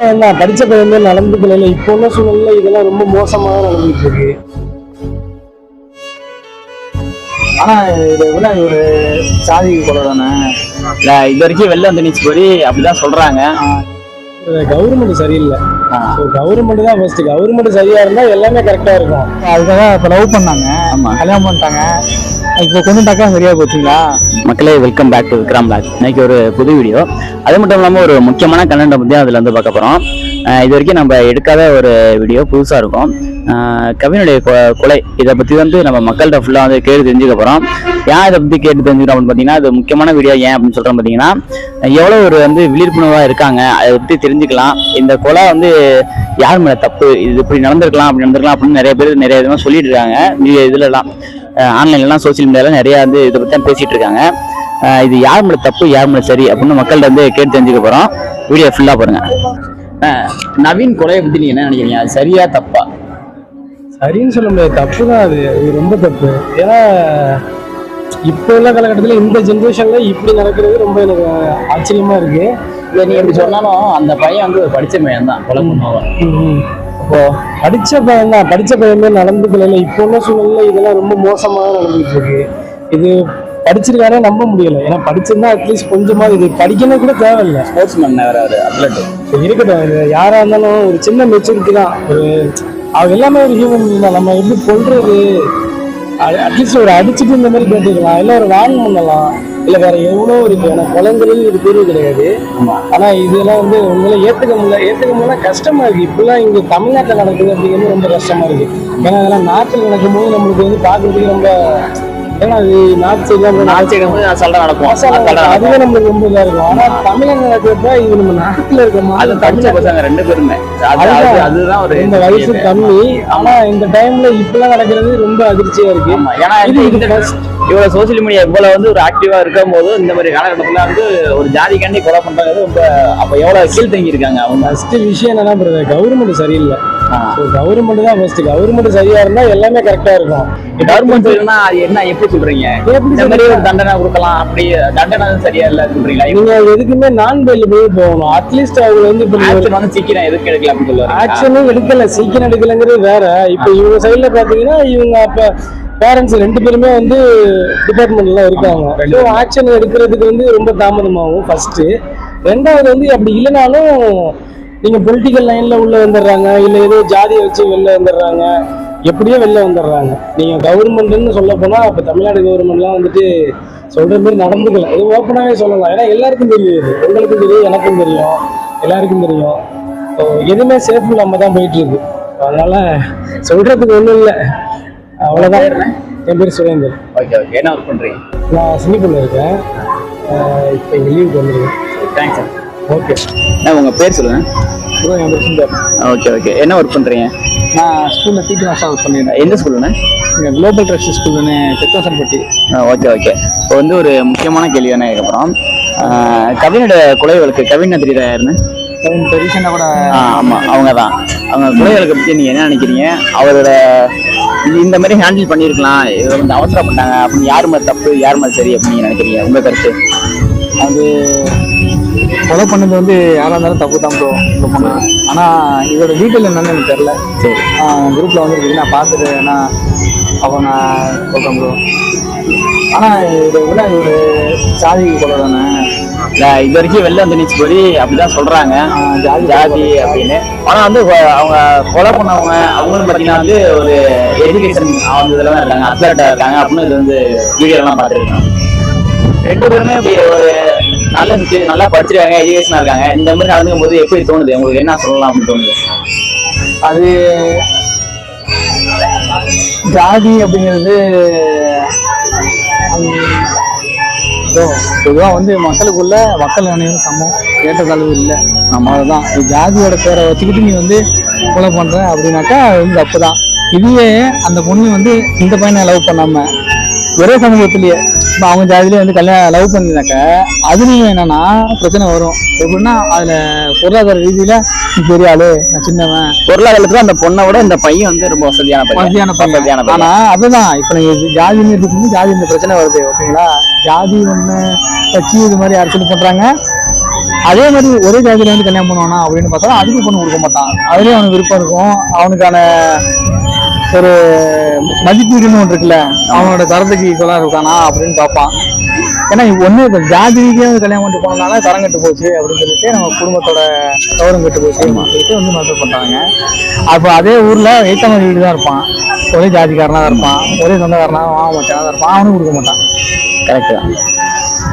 நான் படிச்ச பையன் மாதிரி நடந்துக்கல இல்ல இப்போ உள்ள சூழ்நிலை இதெல்லாம் ரொம்ப மோசமாக நடந்துட்டு இருக்கு. ஆனா இதை விட ஒரு சாதி கொலை தானே இல்ல இது வரைக்கும் வெளில வந்து நீச்சு போய் அப்படிதான் சொல்றாங்க. கவர்மெண்ட் சரியில்லை. கவர்மெண்ட் தான் ஃபர்ஸ்ட் கவர்மெண்ட் சரியா இருந்தா எல்லாமே கரெக்டா இருக்கும். அதுக்காக இப்ப லவ் பண்ணாங்க. ஆமா. கல்யாணம் பண்ணிட்டாங்க. இப்போ கொண்டுட்டாக்கா சரியா போச்சுங்களா? மக்களே welcome back to Vikram blog இன்னைக்கு ஒரு புது வீடியோ அது மட்டும் இல்லாமல் ஒரு முக்கியமான கண்டென்ட்டை பற்றி அதில் வந்து பார்க்க போகிறோம் இது வரைக்கும் நம்ம எடுக்காத ஒரு வீடியோ புதுசாக இருக்கும். கவினுடைய கொ- கொலை இதை பற்றி வந்து நம்ம மக்கள்கிட்ட ஃபுல்லாக வந்து கேட்டு தெரிஞ்சுக்க போகிறோம் ஏன் இதை பற்றி கேட்டு தெரிஞ்சுக்கிறோம் அப்படின்னு பார்த்தீங்கன்னா அது முக்கியமான வீடியோ ஏன் அப்படின்னு சொல்கிறோம் பார்த்தீங்கன்னா எவ்வளோ ஒரு வந்து விழிப்புணர்வாக இருக்காங்க. அதை பற்றி தெரிஞ்சுக்கலாம். இந்த கொலை வந்து யார் மேலே தப்பு? இது இப்படி நடந்திருக்கலாம் அப்படி நடந்திருக்கலாம் அப்படின்னு நிறைய பேர் நிறைய விதமாக சொல்லிட்டு இருக்காங்க. இதுலலாம். ஆன்லைன்லாம் சோசியல் மீடியாலாம் நிறைய வந்து இதை பற்றி தான் பேசிட்டு இருக்காங்க. இது யார் மேல தப்பு யார் மேல சரி அப்படின்னு மக்கள்கிட்ட வந்து கேட்டு தெரிஞ்சுக்க போறோம். வீடியோ ஃபுல்லா பாருங்க. அஹ் நவீன் கொலையை பத்தி நீங்க என்ன நினைக்கிறீங்க? அது சரியா தப்பா? சரின்னு சொல்ல முடியாது. தப்பு தான் அது ரொம்ப தப்பு. ஏன்னா இப்போ உள்ள காலகட்டத்தில் இந்த ஜென்ரேஷன்ல இப்படி நடக்கிறது ரொம்ப எனக்கு ஆச்சரியமா இருக்கு. இல்ல நீங்க எப்படி சொன்னாலும் அந்த பையன் வந்து ஒரு படிச்ச பையன் தான் கொலை பண்ணுவான். இப்போ படிச்ச பையன் தான் படிச்ச பையன் நடந்துக்கல இப்போ உள்ள சூழ்நிலை? இதெல்லாம் ரொம்ப மோசமாக நடந்துட்டு இருக்கு. இது படிச்சிருக்காரே நம்ப முடியல. ஏன்னா படிச்சிருந்தா அட்லீஸ்ட் கொஞ்சமா இது படிக்கணும் கூட தேவையில்லை. ஸ்போர்ட்ஸ் மேன் ஒரு அத்லட் இருக்கட்டும் இது யாரா இருந்தாலும் ஒரு சின்ன மெச்சூரிட்டி தான். ஒரு அவங்க எல்லாமே ஒரு ஹியூமன் தான். நம்ம எப்படி கொள்றது அட்லீஸ்ட் ஒரு அடிச்சுட்டு இந்த மாதிரி கேட்டுக்கலாம் இல்ல ஒரு வான் பண்ணலாம். இல்ல வேற எவ்வளோ இருக்கு ஏன்னா குழந்தைகள் இது தீர்வு கிடையாது. ஆனா இதெல்லாம் வந்து உங்களை ஏத்துக்க முடியல. ஏத்துக்க முடியல கஷ்டமா இருக்கு. இப்பெல்லாம் இங்க தமிழ்நாட்டுல நடக்குது அப்படிங்கிறது ரொம்ப கஷ்டமா இருக்கு. ஏன்னா அதெல்லாம் நாட்டில் நடக்கும்போது நம்மளுக்கு வந்து பாக்குறதுக்கு ரொம்ப ஏன்னா அது நாட்டு சைடு நாச்சு வந்து அசால்ட்டா நடக்கும். அதுவே நம்மளுக்கு ரொம்ப இதா இருக்கும். ஆனா தமிழக நடக்கிறப்ப இது நம்ம நாட்டுல இருக்க அது படிச்ச பசங்க ரெண்டு பேருமே. அது- அது- அதுதான். ஒரு இந்த வயசு கம்மி. ஆனா இந்த டைம்ல இப்பெல்லாம் நடக்கிறது ரொம்ப அதிர்ச்சியா இருக்கு. ஏன்னா இது இந்த இவ்வளவு சோசியல் மீடியா இவ்வளவு வந்து ஒரு ஆக்டிவா இருக்கும் போது இந்த மாதிரி காலகட்டத்துல வந்து ஒரு ஜாதிக்காண்டி கொலை பண்றது ரொம்ப அப்ப எவ்வளவு கீழ் தங்கி இருக்காங்க அவங்க? ஃபர்ஸ்ட் விஷயம் என்னன்னா கவர்மெண்ட் சரியில்லை. கவர்மெண்ட் தான் ஃபர்ஸ்ட் கவர்மெண்ட் சரியா இருந்தா எல்லாமே கரெக்டா இருக்கும். கவர்மெண்ட் இல்லைன்னா அது என்ன எப்படி சொல்றீங்க? இந்த மாதிரி ஒரு தண்டனை கொடுக்கலாம் அப்படி தண்டனை சரியா இல்ல சொல்றீங்களா? நீங்க எதுக்குமே நான் பெயில் போய் போகணும். அட்லீஸ்ட் அவங்க வந்து இப்ப ஆக்ஷன் வந்து சீக்கிரம் எதுக்கு எடுக்கல அப்படின்னு சொல்லுவாங்க ஆக்ஷனும் எடுக்கல. சீக்கிரம் எடுக்கலங்கிறது வேற. இப்ப இவங்க சைடுல பாத்தீங்கன்னா இவங்க அப்ப பேரண்ட்ஸ் ரெண்டு பேருமே வந்து டிபார்ட்மெண்ட்ல இருக்காங்க. ஆக்ஷன் எடுக்கிறதுக்கு வந்து ரொம்ப தாமதமாகும் ஃபர்ஸ்ட் ரெண்டாவது வந்து அப்படி இல்லைனாலும் நீங்க பொலிட்டிக்கல் லைன்ல உள்ள வந்துடுறாங்க இல்ல ஏதோ ஜாதியை வச்சு வெளில வந்துடுறாங்க எப்படியோ வெளில வந்துடுறாங்க. நீங்க கவர்மெண்ட்னு சொல்ல போனா இப்ப தமிழ்நாடு கவர்மெண்ட்லாம் வந்துட்டு சொல்ற மாதிரி நடந்துக்கல. இது ஓப்பனாவே சொல்லலாம். ஏன்னா எல்லாருக்கும் தெரியும் இது. உங்களுக்கும் தெரியும் எனக்கும் தெரியும் எல்லாருக்கும் தெரியும். எதுவுமே சேஃப் இல்லாம தான் போயிட்டு இருக்கு அதனால சொல்றதுக்கு ஒண்ணும் இல்லை. அவ்வளவுதான். என் பேர் சுரேந்தர். ஓகே ஓகே என்ன ஒர்க் பண்றீங்க? நான் சினிப்பூர்ல இருக்கேன். இப்போ லீவுக்கு வந்துருக்கேன். தேங்க்ஸ் ஓகே என்ன உங்க பேர் சொல்லுங்க? Okay okay. என்ன ஒர்க் பண்றீங்க? நான் ஸ்கூல்ல டீச்சர் மாஸ்டர் ஒர்க் பண்ணியிருந்தேன் எந்த ஸ்கூல்லுண்ணே இங்க குளோபல் ட்ரஸ்ட் ஸ்கூல்னு தெற்காசன்பட்டி ஓகே ஓகே. இப்போ வந்து ஒரு முக்கியமான கேள்வி என்ன அப்புறம் கவினோட கொலை வழக்கு கவின் தெரியுதா யாருன்னு? ரீசெண்டாக கூட ஆ, ஆமா அவங்க தான். அவங்க கொலை வழக்கை பத்தி நீங்க என்ன நினைக்கிறீங்க? அவரோட இந்த மாதிரி ஹேண்டில் பண்ணியிருக்கலாம். இதை வந்து அவசரப்பட்டாங்க. அப்படின்னு யார் மேல தப்பு யார் மேல சரி அப்படின்னு நினைக்கிறீங்க? உங்க கருத்து? அது கொலை பண்ணது வந்து யாராக இருந்தாலும் தப்பு தான் ப்ரோ கொலை பண்ணது ஆனால் இதோட டீட்டெயில் என்னன்னு எனக்கு தெரில சரி குரூப்பில் வந்துருக்கு நான் பார்த்துட்டு வேணா அப்போ நான் சொல்கிறேன் ப்ரோ ஆனால் இதை விட ஒரு சாதி கொலை தானே. இது வரைக்கும் வெளில வந்து நீச்சு போய் அப்படிதான் சொல்றாங்க. ஜாதி ஜாதி அப்படின்னு. ஆனா வந்து அவங்க கொலை பண்ணவங்க அவங்களும் பாத்தீங்கன்னா வந்து ஒரு எஜுகேஷன் அவங்க இதுல தான் இருக்காங்க. அத்லட்டா இருக்காங்க. அப்படின்னு இது வந்து வீடியோ எல்லாம் பார்த்துருக்காங்க ரெண்டு பேருமே இப்படி ஒரு நல்ல இருந்துச்சு நல்லா படிச்சிருக்காங்க எஜுகேஷனா இருக்காங்க. இந்த மாதிரி நடந்துக்கும் போது எப்படி தோணுது? உங்களுக்கு என்ன சொல்லலாம் அப்படின்னு தோணுது? அது ஜாதி அப்படிங்கிறது பொதுவாக வந்து மக்களுக்குள்ள மக்கள் அனைவரும் சமம். ஏற்றத்தாழ்வு இல்லை. நம்ம அதுதான் இது ஜாதியோட பேரை வச்சுக்கிட்டு நீ வந்து கொலை பண்ணுற அப்படின்னாக்கா அது வந்து தப்பு தான் இதுவே அந்த பொண்ணு வந்து இந்த பையனை லவ் பண்ணாமல் ஒரே சமூகத்திலேயே. இப்போ அவங்க ஜாதியிலே வந்து கல்யாணம் லவ் பண்ணினாக்க அதுலேயும் என்னன்னா பிரச்சனை வரும். எப்படின்னா அதுல பொருளாதார ரீதியில பெரிய ஆளு நான் சின்னவன். பொருளாதாரத்துல அந்த பொண்ணை விட இந்த பையன் வந்து ரொம்ப வசதியான வசதியான வசதியான பையன். ஆனா அதுதான் இப்ப நீங்க இது ஜாதின்னு இருக்கும்போது ஜாதி இந்த பிரச்சனை வருது ஓகேங்களா? ஜாதி ஒண்ணு கட்சி இது மாதிரி அரசியல் பண்றாங்க? அதே மாதிரி ஒரே ஜாதியில வந்து கல்யாணம் பண்ணுவானா அப்படின்னு பார்த்தா அதுக்கு பொண்ணு கொடுக்க மாட்டான். அதுலயும் அவனுக்கு விருப்பம் இருக்கும். அவனுக்கான ஒரு மதிப்பீடுன்னு ஒன்று இருக்குல்ல அவனோட தரத்துக்கு ஈக்குவலாக இருக்கானா அப்படின்னு பார்ப்பான். ஏன்னா ஒன்று இப்போ ஜாதி ரீதியாக கல்யாணம் பண்ணிட்டு போனதுனால தரம் கெட்டு போச்சு அப்படின்னு சொல்லிட்டு நம்ம குடும்பத்தோட கௌரவம் கெட்டு போச்சு அப்படின்னு சொல்லிட்டு வந்து மதம் பண்ணுறாங்க அப்போ அதே ஊரில் எய்த்தமதி வீடு தான் இருப்பான். ஒரே ஜாதிக்காரனாக தான் இருப்பான். ஒரே சொந்தக்காரனாக வாங்க மச்சானாக தான் இருப்பான். அவனும் கொடுக்க மாட்டான். கரெக்ட் தான்.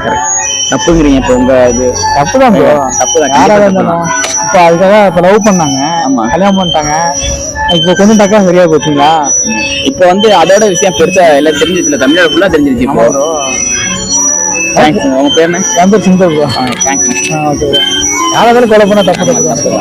கரெக்ட் தப்புங்கிறீங்க இப்போ உங்க இது. தப்பு தான். தப்பு தான் யாராக இருந்தாலும். இப்போ அதுக்காக இப்போ லவ் பண்ணாங்க. ஆமா. கல்யாணம் பண்ணிட்டாங்க. இப்போ கொஞ்சம் டக்கா சரியா போச்சுங்களா? இப்போ வந்து அதோட விஷயம் பெருசா எல்லாம் தெரிஞ்சிச்சுல தமிழ்நாடு ஃபுல்லா தெரிஞ்சிருச்சு. தேங்க்ஸ் உங்க பேர் என்ன? என் பேர் சிந்தர் தேங்க்ஸ் ஓகே யாராவது கொலை பண்ண தப்பு தப்பு